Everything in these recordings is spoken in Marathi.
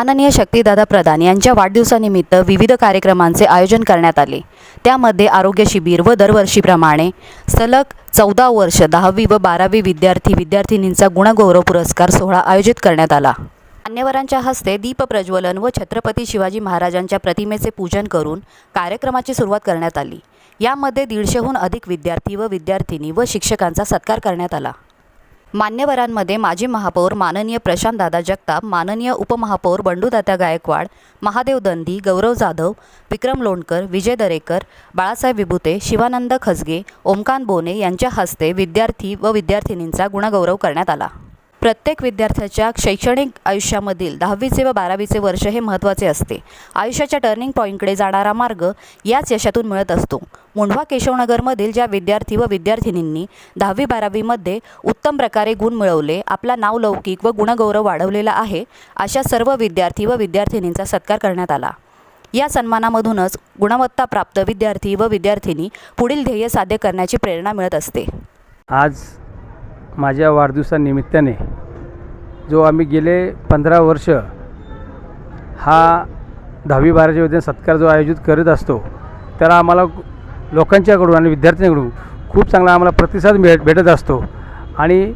माननीय शक्तीदादा प्रधान यांच्या वाढदिवसानिमित्त विविध कार्यक्रमांचे आयोजन करण्यात आले. त्यामध्ये आरोग्य शिबिर व दरवर्षीप्रमाणे सलग चौदा वर्ष दहावी व बारावी विद्यार्थी विद्यार्थिनींचा गुणगौरव पुरस्कार सोहळा आयोजित करण्यात आला. मान्यवरांच्या हस्ते दीप प्रज्वलन व छत्रपती शिवाजी महाराजांच्या प्रतिमेचे पूजन करून कार्यक्रमाची सुरुवात करण्यात आली. यामध्ये दीडशेहून अधिक विद्यार्थी व विद्यार्थिनी व शिक्षकांचा सत्कार करण्यात आला. मान्यवरांमध्ये माजी महापौर माननीय प्रशांतदादा जगताप माननीय उपमहापौर बंडूदात्या गायकवाड महादेव दंदी गौरव जाधव विक्रम लोणकर विजय दरेकर बाळासाहेब विभुते शिवानंद खसगे ओमकांत बोने यांच्या हस्ते विद्यार्थी व विद्यार्थिनींचा गुणगौरव करण्यात आला. प्रत्येक विद्यार्थ्याच्या शैक्षणिक आयुष्यामधील दहावीचे व बारावीचे वर्ष हे महत्त्वाचे असते. आयुष्याच्या टर्निंग पॉईंटकडे जाणारा मार्ग याच यशातून मिळत असतो. मुंढवा केशवनगरमधील ज्या विद्यार्थी व विद्यार्थिनींनी दहावी बारावीमध्ये उत्तम प्रकारे गुण मिळवले आपला नावलौकिक व गुणगौरव वाढवलेला आहे अशा सर्व विद्यार्थी व विद्यार्थिनींचा सत्कार करण्यात आला. या सन्मानामधूनच गुणवत्ताप्राप्त विद्यार्थी व विद्यार्थिनी पुढील ध्येय साध्य करण्याची प्रेरणा मिळत असते. आज माझ्या वाढदिवसानिमित्ताने जो आम्ही गेले पंधरा वर्ष हा दहावी बाराच्या वतीने सत्कार जो आयोजित करत असतो त्याला आम्हाला लोकांच्याकडून आणि विद्यार्थ्यांकडून खूप चांगला आम्हाला प्रतिसाद भेट भेटत असतो. आणि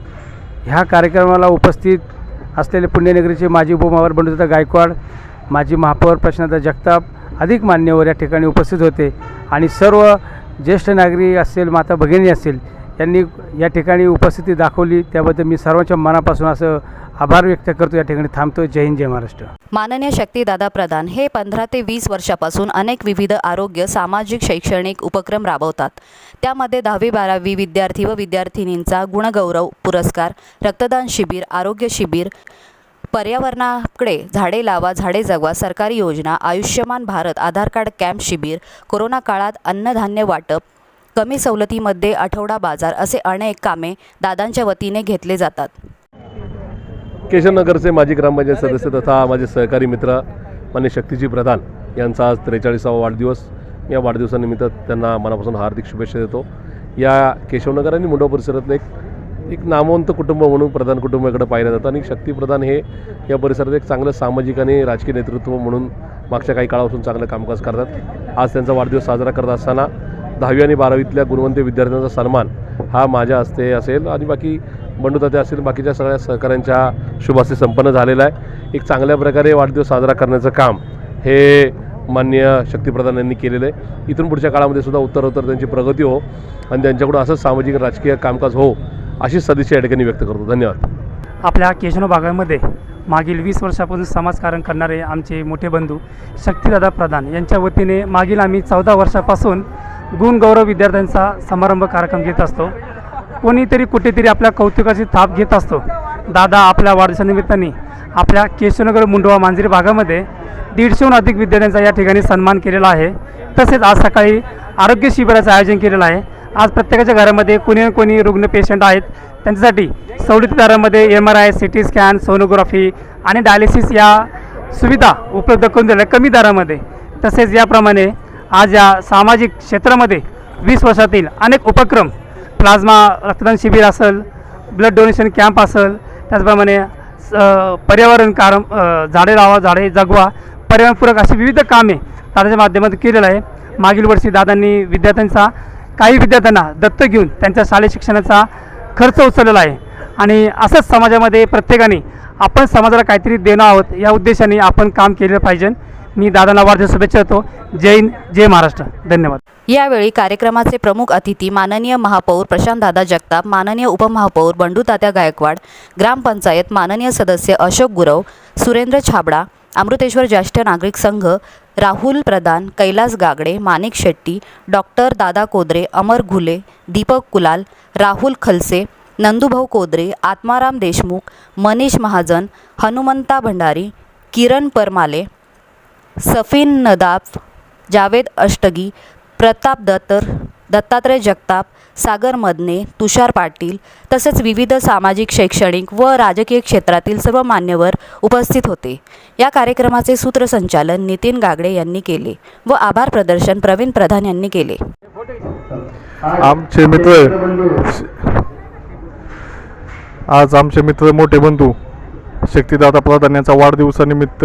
ह्या कार्यक्रमाला उपस्थित असलेले पुण्यनगरीचे माजी उपमहापौर बंडुदत्ता गायकवाड माजी महापौर प्रश्नादा जगताप अधिक मान्यवर या ठिकाणी उपस्थित होते. आणि सर्व ज्येष्ठ नागरिक असेल माता भगिनी असेल यांनी या ठिकाणी उपस्थिती दाखवली. त्याबद्दल मी सर्वांच्या मनापासून असं आभार व्यक्त करतो. या ठिकाणी थांबतो. जय हिंद जय महाराष्ट्र. माननीय शक्तीदादा प्रधान हे पंधरा ते वीस वर्षापासून अनेक विविध आरोग्य सामाजिक शैक्षणिक उपक्रम राबवतात. त्यामध्ये दहावी बारावी विद्यार्थी व विद्यार्थिनींचा गुणगौरव पुरस्कार रक्तदान शिबिर आरोग्य शिबिर पर्यावरणाकडे झाडे लावा झाडे जगवा सरकारी योजना आयुष्यमान भारत आधार कार्ड कॅम्प शिबिर कोरोना काळात अन्नधान्य वाटप कमी सवलतीमध्ये आठवडा बाजार असे अनेक कामे दादांच्या वतीने घेतले जातात. केशवनगरचे माजी ग्रामपंचायत सदस्य तथा माझे सहकारी मित्र मान्य शक्तीजी प्रधान यांचा आज त्रेचाळीसावा वाढदिवस. या वाढदिवसानिमित्त त्यांना मनापासून हार्दिक शुभेच्छा देतो. या केशवनगर आणि मुंडवा परिसरातलं एक एक नामवंत कुटुंब म्हणून प्रधान कुटुंबाकडे पाहिलं जातं आणि शक्तीप्रधान हे या परिसरात एक चांगलं सामाजिक आणि राजकीय नेतृत्व म्हणून मागच्या काही काळापासून चांगलं कामकाज करतात. आज त्यांचा वाढदिवस साजरा करत असताना दहावी आणि बारावीतल्या गुणवंत विद्यार्थ्यांचा सन्मान हा माझ्या हस्ते असेल आणि बाकी बंडूताते असेल बाकीच्या सगळ्या सहकाऱ्यांच्या शुभाशी संपन्न झालेला आहे. एक चांगल्या प्रकारे वाढदिवस साजरा करण्याचं काम हे मान्य शक्तीप्रधान यांनी केलेलं आहे. इथून पुढच्या काळामध्ये सुद्धा उत्तरोत्तर त्यांची प्रगती हो आणि त्यांच्याकडून असंच सामाजिक राजकीय कामकाज हो अशी सदिच्छा या ठिकाणी व्यक्त करतो. धन्यवाद. आपल्या केशनो भागामध्ये मागील वीस वर्षापासून समाजकारण करणारे आमचे मोठे बंधू शक्तिदादा प्रधान यांच्या वतीने मागील आम्ही चौदा वर्षापासून गुणगौरव विद्यार्थ्यांचा समारंभ कार्यक्रम घेत असतो. कोणीतरी कुठेतरी आपल्या कौतुकाची थाप घेत असतो. दादा आपल्या वाढदिवसानिमित्ताने आपल्या केशवनगर मुंडवा मांजरी भागामध्ये दीडशेहून अधिक विद्यार्थ्यांचा या ठिकाणी सन्मान केलेला आहे. तसेच आज सकाळी आरोग्य शिबिराचं आयोजन केलेलं आहे. आज प्रत्येकाच्या घरामध्ये कोणी ना कोणी रुग्ण पेशंट आहेत. त्यांच्यासाठी सवलती दरामध्ये M R I C T scan sonography आणि डायलिसिस या सुविधा उपलब्ध करून दिल्या. कमी दरामध्ये. तसेच याप्रमाणे आज या सामाजिक क्षेत्रामध्ये वीस वर्षातील अनेक उपक्रम प्लाझ्मा रक्तदान शिबिर असेल ब्लड डोनेशन कॅम्प असेल त्याचप्रमाणे स- पर्यावरण कारम झाडे लावा झाडे जगवा पर्यावरणपूरक अशी विविध कामे दादाच्या माध्यमातून केलेलं आहे. मागील वर्षी दादांनी विद्यार्थ्यांचा काही विद्यार्थ्यांना दत्त घेऊन त्यांच्या शालेय शिक्षणाचा खर्च उचललेला आहे. आणि असंच समाजामध्ये प्रत्येकाने आपण समाजाला काहीतरी देणं आहोत या उद्देशाने आपण काम केलं पाहिजे. मी दादांना वाढदिवस शुभेच्छा देतो. जय हिंद जय महाराष्ट्र. धन्यवाद. यावेळी कार्यक्रमाचे प्रमुख अतिथी माननीय महापौर प्रशांतदादा जगताप माननीय उपमहापौर बंडूतात्या गायकवाड ग्रामपंचायत माननीय सदस्य अशोक गुरव सुरेंद्र छाबडा अमृतेश्वर ज्येष्ठ नागरिक संघ राहुल प्रधान कैलास गागडे माणिक शेट्टी डॉक्टर दादा कोदरे अमर घुले दीपक कुलाल राहुल खलसे नंदुभाऊ कोदरे आत्माराम देशमुख मनीष महाजन हनुमंता भंडारी किरण परमाले सफीन नदाफ जावेद अष्टगी प्रताप दत्तर दत्तात्रय जगताप सागर मदने तुषार पाटील तसेच विविध सामाजिक शैक्षणिक व राजकीय क्षेत्रातील सर्व मान्यवर उपस्थित होते. या कार्यक्रमाचे सूत्रसंचालन नितीन गागडे यांनी केले व आभार प्रदर्शन प्रवीण प्रधान यांनी केले. आमचे मित्र आज आमचे मित्र मोठे बंधू शक्तिदादा प्रधान यांचा वाढदिवसानिमित्त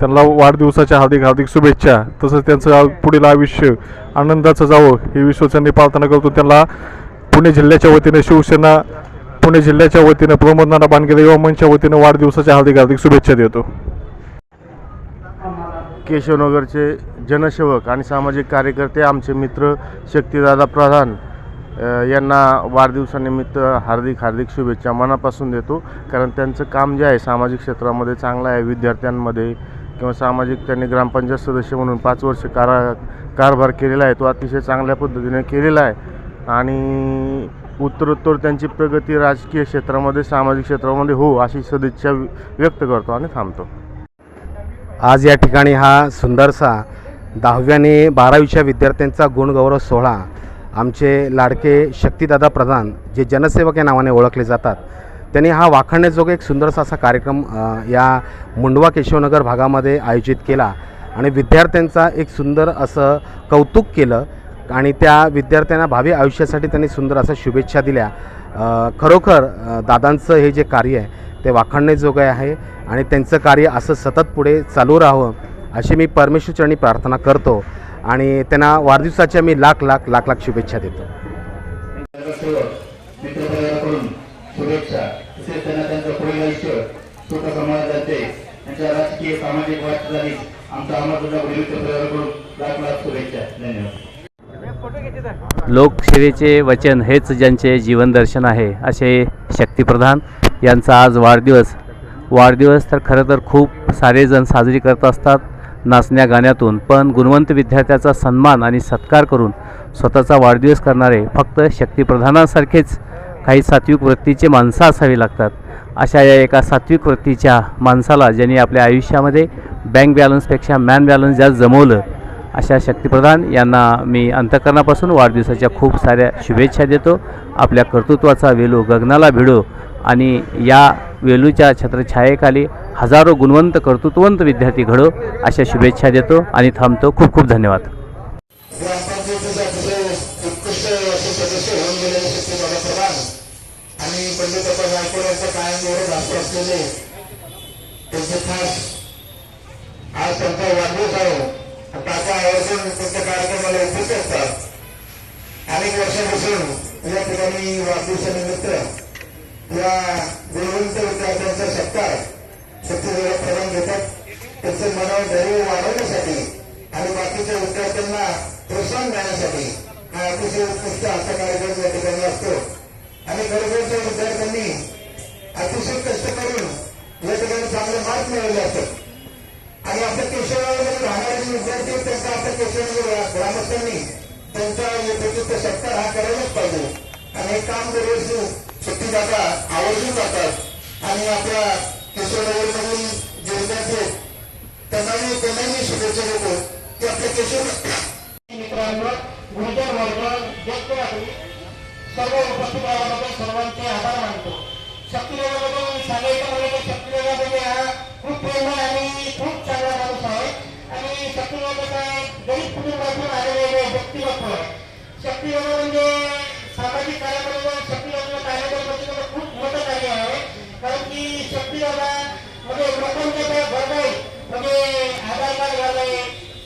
त्यांना वाढदिवसाच्या हार्दिक हार्दिक शुभेच्छा. तसंच त्यांचं पुढील आयुष्य आनंदाचं जावं ही विश्वचनी प्रार्थना करतो. त्यांना पुणे जिल्ह्याच्या वतीने शिवसेना पुणे जिल्ह्याच्या वतीनं प्रमोद नाना युवा मंचच्या वतीनं वाढदिवसाच्या हार्दिक हार्दिक शुभेच्छा देतो. केशवनगरचे जनसेवक आणि सामाजिक कार्यकर्ते आमचे मित्र शक्तिदादा प्रधान यांना वाढदिवसानिमित्त हार्दिक हार्दिक शुभेच्छा मनापासून देतो. कारण त्यांचं काम जे आहे सामाजिक क्षेत्रामध्ये चांगलं आहे विद्यार्थ्यांमध्ये किंवा सामाजिक त्यांनी ग्रामपंचायत सदस्य म्हणून पाच वर्ष कारा कारभार केलेला आहे तो अतिशय चांगल्या पद्धतीने केलेला आहे. आणि उत्तरोत्तर त्यांची प्रगती राजकीय क्षेत्रामध्ये सामाजिक क्षेत्रामध्ये हो अशी सदिच्छा व्यक्त करतो आणि थांबतो. आज या ठिकाणी हा सुंदरसा दहावी आणि बारावीच्या विद्यार्थ्यांचा गुणगौरव सोहळा आमचे लाडके शक्तिदादा प्रधान जे जनसेवक या नावाने ओळखले जातात त्यांनी हा वाखाणण्याजोगा एक सुंदरसा असा कार्यक्रम या मुंडवा केशवनगर भागामध्ये आयोजित केला आणि विद्यार्थ्यांचा एक सुंदर असं कौतुक केलं आणि त्या विद्यार्थ्यांना भावी आयुष्यासाठी त्यांनी सुंदर अशा शुभेच्छा दिल्या. खरोखर दादांचं हे जे कार्य आहे ते वाखाणण्याजोगं आहे आणि त्यांचं कार्य असं सतत पुढे चालू राहावं अशी मी परमेश्वरचरणी प्रार्थना करतो आणि त्यांना वाढदिवसाच्या मी लाख लाख लाख लाख शुभेच्छा देतो. मित्रपरिवाराकडून शुभेच्छा तसेच त्यांना त्यांचं पुढील आयुष्य सुख समाजाचे त्यांच्या राजकीय सामाजिक वाटचाली आमचा आम्हाला वडील मित्रपरिवाराकडून लाख लाख शुभेच्छा. धन्यवाद. लोकसेवेचे वचन हेच ज्यांचे जीवनदर्शन आहे असे शक्तिप्रधान यांचा आज वाढदिवस. वाढदिवस तर खरं तर खूप सारेजण साजरी करत असतात नाचण्या गाण्यातून पण गुणवंत विद्यार्थ्याचा सन्मान आणि सत्कार करून स्वतःचा वाढदिवस करणारे फक्त शक्तिप्रधानासारखेच काही सात्विक वृत्तीचे माणसं असावी लागतात. अशा या एका सात्विक वृत्तीच्या माणसाला ज्यांनी आपल्या आयुष्यामध्ये बँक बॅलन्सपेक्षा मॅन बॅलन्स जास्त जमवलं अशा शक्तिप्रधान यांना मी अंतकरणापासून वाढदिवसाच्या खूप साऱ्या शुभेच्छा देतो. आपल्या कर्तृत्वाचा वेलू गगनाला भिडो आणि या वेलूच्या छत्रछायेखाली हजारो गुणवंत कर्तृत्ववंत विद्यार्थी घडो अशा शुभेच्छा देतो आणि थांबतो. खूप खूप धन्यवाद. असलेले त्यांचे खास आज त्यांचा वाढदिवस आहे. आणि त्याचा आवर्जून त्यांच्या कार्यक्रमाला उपस्थित असतात. अनेक वर्षापासून या ठिकाणी वाढदिवसानिमित्त या गुणवंत विद्यार्थ्यांचा सत्कार शक्तीदेव प्रदान घेतात त्यांचं मनावर धैर्य वाढवण्यासाठी आणि बाकीच्या विद्यार्थ्यांना प्रोत्साहन देण्यासाठी हा अतिशय उत्कृष्ट असा कार्यक्रम या ठिकाणी असतो. आणि खरोखरच्या विद्यार्थ्यांनी अतिशय कष्ट करून या ठिकाणी चांगले मार्क मिळवले असतात आणि आपल्या केशवनगरमध्ये राहणारे जे विद्यार्थी आहेत त्यांचा आपल्या केशवनगर ग्रामस्थांनी त्यांचा उपयुक्त सत्कार हा करायलाच पाहिजे. आणि हे काम दरवर्षी सुट्टी जाता आवर्जून जातात. आणि आपल्या केशवनगरमधील जे विद्यार्थी आहेत त्यांनाही त्यांनाही शुभेच्छा देतो की आपल्या केशव मित्रांनो गुरुजन वर्ग व्यक्त सर्व उपस्थित सर्वांचे आभार मानतो. शक्तिनगरबद्दल सांगायचं म्हणजे हा खूप प्रेम आणि खूप चांगला माणूस आहे आणि शक्तिनगरचा गरीब कुटुंबातून आलेले व्यक्तिमत्व आहे शक्तिनगर म्हणजे सामाजिक कार्यामध्ये शक्तिनगर कार्यामध्ये खूप मोठं कार्य आहे कारण की शक्तिनगरमध्ये लोकांचे जे वर्ग म्हणजे आधार कार्ड झालंय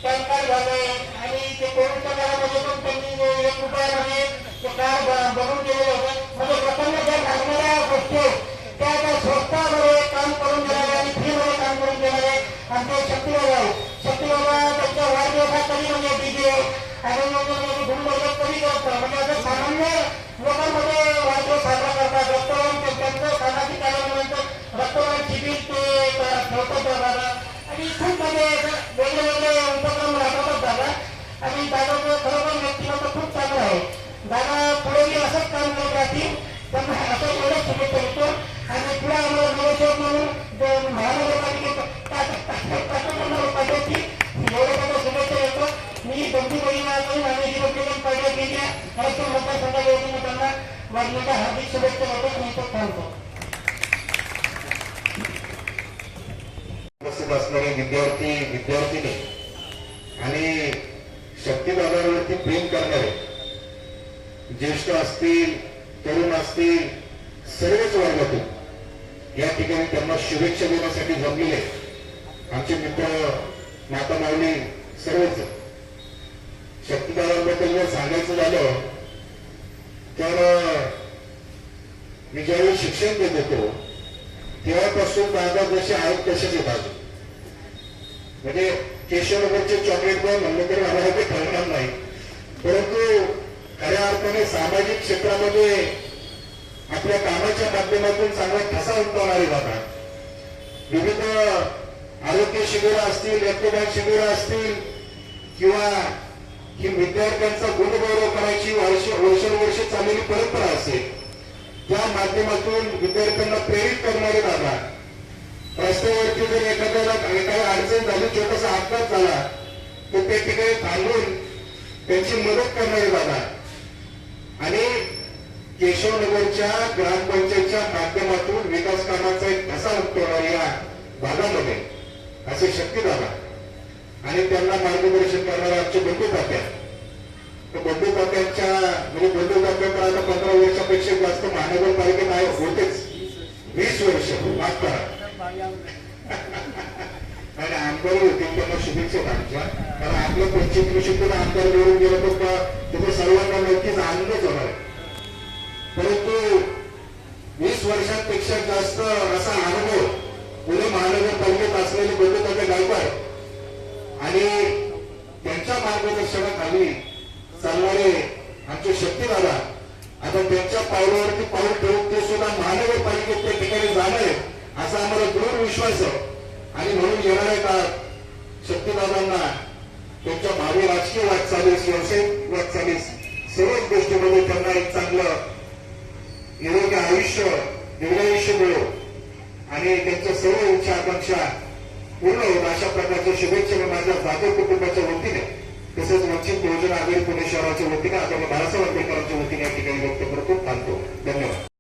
पॅन कार्ड झालंय आणि ते कोविडच्या काळामध्ये पण त्यांनी एक रुपयामध्ये ते कार्ड बनवून दिलेलं होतं म्हणजे लोकांना लागणाऱ्या गोष्टी त्या त्या स्वस्तामध्ये काम करून देणारे आणि फ्रीमध्ये काम करून देणारे आमचे शक्तीबाबा आहे. शक्तीबाबा त्यांच्या वाढदिवसात कधी म्हणजे डीजे आणि मग गुणवर्ग कधी करतात म्हणजे असं सामान्य लोकांमध्ये वाढदिवस साजरा करतात. रक्तदान त्यांचं सामाजिक कार्यानंतर रक्तदान शिबिर ते ठेवतात दादा आणि खूप म्हणजे वेगळे वेगळे उपक्रम राबवतात दादा. आणि दादाचं खरोखर व्यक्तिमत्व खूप चांगलं आहे. दादा पुढेही असंच काम करत राहतील. त्यांना असं एवढंच शुभेच्छा आणि पुढे आम्हाला नवसेवक म्हणून महानगरपालिकेची एवढं शुभेच्छा देतो मी बंधू बहिणाकडून आणि Republican party of India Maharashtra मतदारसंघाच्या वतीने त्यांना वाढण्याच्या हार्दिक शुभेच्छा देतो मी थांबतो उपस्थित असणारे विद्यार्थी विद्यार्थिनी आणि शक्तीदादावरती प्रेम करणारे ज्येष्ठ असतील तरुण असतील सर्वच वर्गातून या ठिकाणी त्यांना शुभेच्छा देण्यासाठी जमलेले. आमचे मित्र माता माऊली सर्वच शक्तीदारांबद्दल जर सांगायचं झालं तर मी ज्यावेळी शिक्षण देत होतो तेव्हापासून दादा जसे आहेत तसेच येतात म्हणजे केशवनगरचे चॉकलेट बॉय म्हणलं तरी आम्हाला ते ठरणार नाही. परंतु खऱ्या अर्थाने सामाजिक क्षेत्रामध्ये आपल्या कामाच्या माध्यमातून चांगला ठसा उमटवणारे जातात विविध आरोग्य शिबिरं असतील रक्तदान शिबिरं असतील किंवा ही विद्यार्थ्यांचा गुणगौरव करायची वर्ष वर्षानुवर्ष चाललेली परंपरा असेल त्या माध्यमातून विद्यार्थ्यांना प्रेरित करणारे दादा रस्त्यावरती जर एखाद्याला एखाद्या अडचण झाली छोटासा अपघात झाला तर त्या ठिकाणी थांबून त्यांची मदत करणारे दादा आणि केशवनगरच्या ग्रामपंचायतच्या माध्यमातून विकास कामाचा एक ठसा उमटवणाऱ्या या भागामध्ये असे शक्य झाला आणि त्यांना मार्गदर्शन करणारे आमचे बंधू तात्या. तर बंधू तात्यांच्या म्हणजे बंधू तात्या तर आता पंधरा वर्षापेक्षा जास्त महानगरपालिकेत आहे होतेच. वीस वर्ष माफ करा. आणि आमदार होते त्यांना शुभेच्छा आमच्या. कारण आपलं पंचवीस प्रशिक्षण आमदार निवडून गेलं तर तिथे सर्वांना नक्कीच आनंदच होणार आहे. परंतु वीस वर्षांपेक्षा जास्त असा अनुभव पुणे महानगरपालिकेत असलेले बंधू गायकवाड आणि त्यांच्या मार्गदर्शनाखाली चालणारे आमचे शक्ती दादा आता त्यांच्या पावलावरती पाऊल ठेवून ते सुद्धा महानगरपालिकेत त्या ठिकाणी जाणार आहेत असा आम्हाला दृढ विश्वास आहे. आणि म्हणून येणाऱ्या काळात शक्तीदादांना त्यांच्या भावी राजकीय वाटचालीस व्यावसायिक वाटचालीस सर्वच गोष्टीमध्ये त्यांना एक चांगलं निरोगी आयुष्य दीर्घायुष्य मिळो आणि त्यांच्या सर्व इच्छा आकांक्षा पूर्ण होईल अशा प्रकारच्या शुभेच्छा माझ्या जाधव कुटुंबाच्या वतीने. तसेच वंचित बहुजन आघाडी पुणे शहराच्या वतीने आदरणीय बाळासाहेब आंबेडकरांच्या वतीने या ठिकाणी व्यक्त करतो. थांबतो धन्यवाद.